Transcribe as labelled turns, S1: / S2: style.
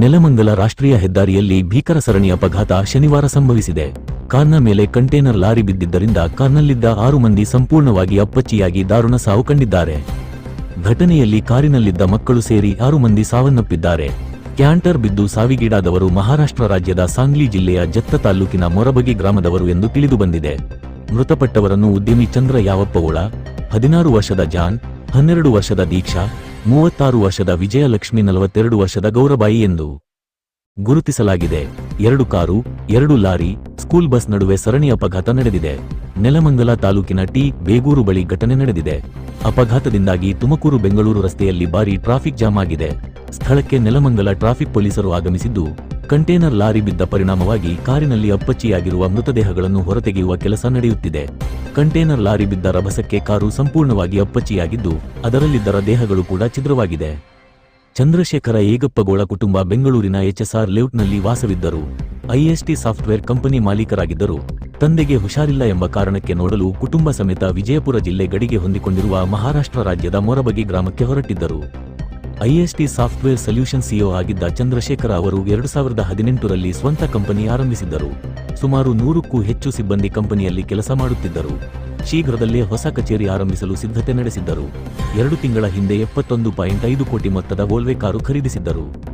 S1: ನೆಲಮಂಗಲ ರಾಷ್ಟ್ರೀಯ ಹೆದ್ದಾರಿಯಲ್ಲಿ ಭೀಕರ ಸರಣಿ ಅಪಘಾತ ಶನಿವಾರ ಸಂಭವಿಸಿದೆ. ಕಾರ್ನ ಮೇಲೆ ಕಂಟೇನರ್ ಲಾರಿ ಬಿದ್ದಿದ್ದರಿಂದ ಕಾರ್ನಲ್ಲಿದ್ದ ಆರು ಮಂದಿ ಸಂಪೂರ್ಣವಾಗಿ ಅಪ್ಪಚ್ಚಿಯಾಗಿ ದಾರುಣ ಸಾವು ಕಂಡಿದ್ದಾರೆ. ಘಟನೆಯಲ್ಲಿ ಕಾರಿನಲ್ಲಿದ್ದ ಮಕ್ಕಳು ಸೇರಿ ಆರು ಮಂದಿ ಸಾವನ್ನಪ್ಪಿದ್ದಾರೆ. ಕ್ಯಾಂಟರ್ ಬಿದ್ದು ಸಾವಿಗೀಡಾದವರು ಮಹಾರಾಷ್ಟ್ರ ರಾಜ್ಯದ ಸಾಂಗ್ಲಿ ಜಿಲ್ಲೆಯ ಜತ್ತ ತಾಲೂಕಿನ ಮೊರಬಗಿ ಗ್ರಾಮದವರು ಎಂದು ತಿಳಿದುಬಂದಿದೆ ಮೃತಪಟ್ಟವರನ್ನು ಉದ್ಯಮಿ ಚಂದ್ರ ಯಾವಪ್ಪಗೋಳ ಹದಿನಾರು ವರ್ಷದ ಜಾನ್, ಹನ್ನೆರಡು ವರ್ಷದ ದೀಕ್ಷಾ ಮೂವತ್ತಾರು ವರ್ಷದ ವಿಜಯಲಕ್ಷ್ಮಿ ನಲವತ್ತೆರಡು ವರ್ಷದ ಗೌರಬಾಯಿ ಎಂದು ಗುರುತಿಸಲಾಗಿದೆ. ಎರಡು ಕಾರು, ಎರಡು ಲಾರಿ, ಸ್ಕೂಲ್ ಬಸ್ ನಡುವೆ ಸರಣಿ ಅಪಘಾತ ನಡೆದಿದೆ. ನೆಲಮಂಗಲ ತಾಲೂಕಿನ ಟಿ. ಬೇಗೂರು ಬಳಿ ಘಟನೆ ನಡೆದಿದೆ. ಅಪಘಾತದಿಂದಾಗಿ ತುಮಕೂರು ಬೆಂಗಳೂರು ರಸ್ತೆಯಲ್ಲಿ ಭಾರಿ ಟ್ರಾಫಿಕ್ ಜಾಮ್ ಆಗಿದೆ. ಸ್ಥಳಕ್ಕೆ ನೆಲಮಂಗಲ ಟ್ರಾಫಿಕ್ ಪೊಲೀಸರು ಆಗಮಿಸಿದ್ದು, ಕಂಟೇನರ್ ಲಾರಿ ಬಿದ್ದ ಪರಿಣಾಮವಾಗಿ ಕಾರಿನಲ್ಲಿ ಅಪ್ಪಚ್ಚಿಯಾಗಿರುವ ಮೃತದೇಹಗಳನ್ನು ಹೊರತೆಗೆಯುವ ಕೆಲಸ ನಡೆಯುತ್ತಿದೆ. ಕಂಟೇನರ್ ಲಾರಿ ಬಿದ್ದ ರಭಸಕ್ಕೆ ಕಾರು ಸಂಪೂರ್ಣವಾಗಿ ಅಪ್ಪಚ್ಚಿಯಾಗಿದ್ದು, ಅದರಲ್ಲಿದ್ದರ ದೇಹಗಳು ಕೂಡ ಛಿದ್ರವಾಗಿದೆ. ಚಂದ್ರಶೇಖರ ಏಗಪ್ಪಗೋಳ ಕುಟುಂಬ ಬೆಂಗಳೂರಿನ ಎಚ್ಎಸ್ಆರ್ ಲೇಔಟ್ನಲ್ಲಿ ವಾಸವಿದ್ದರು. ಐಎಸ್ಟಿ ಸಾಫ್ಟ್ವೇರ್ ಕಂಪನಿ ಮಾಲೀಕರಾಗಿದ್ದರು, ತಂದೆಗೆ ಹುಷಾರಿಲ್ಲ ಎಂಬ ಕಾರಣಕ್ಕೆ ನೋಡಲು ಕುಟುಂಬ ಸಮೇತ ವಿಜಯಪುರ ಜಿಲ್ಲೆ ಗಡಿಗೆ ಹೊಂದಿಕೊಂಡಿರುವ ಮಹಾರಾಷ್ಟ್ರ ರಾಜ್ಯದ ಮೊರಬಗಿ ಗ್ರಾಮಕ್ಕೆ ಹೊರಟಿದ್ದರು. ಐಎಸ್ಟಿ ಸಾಫ್ಟ್ವೇರ್ ಸೊಲ್ಯೂಷನ್ ಸಿಒ ಆಗಿದ್ದ ಚಂದ್ರಶೇಖರ ಅವರು ಎರಡು ಸಾವಿರದ ಹದಿನೆಂಟರಲ್ಲಿ ಸ್ವಂತ ಕಂಪನಿ ಆರಂಭಿಸಿದ್ದರು. ಸುಮಾರು ನೂರಕ್ಕೂ ಹೆಚ್ಚು ಸಿಬ್ಬಂದಿ ಕಂಪನಿಯಲ್ಲಿ ಕೆಲಸ ಮಾಡುತ್ತಿದ್ದರು. ಶೀಘ್ರದಲ್ಲೇ ಹೊಸ ಕಚೇರಿ ಆರಂಭಿಸಲು ಸಿದ್ಧತೆ ನಡೆಸಿದ್ದರು. ಎರಡು ತಿಂಗಳ ಹಿಂದೆ ಎಪ್ಪತ್ತೊಂದು ಪಾಯಿಂಟ್ ಐದು ಕೋಟಿ ಮೊತ್ತದ ವೋಲ್ವೆ ಕಾರು ಖರೀದಿಸಿದ್ದರು.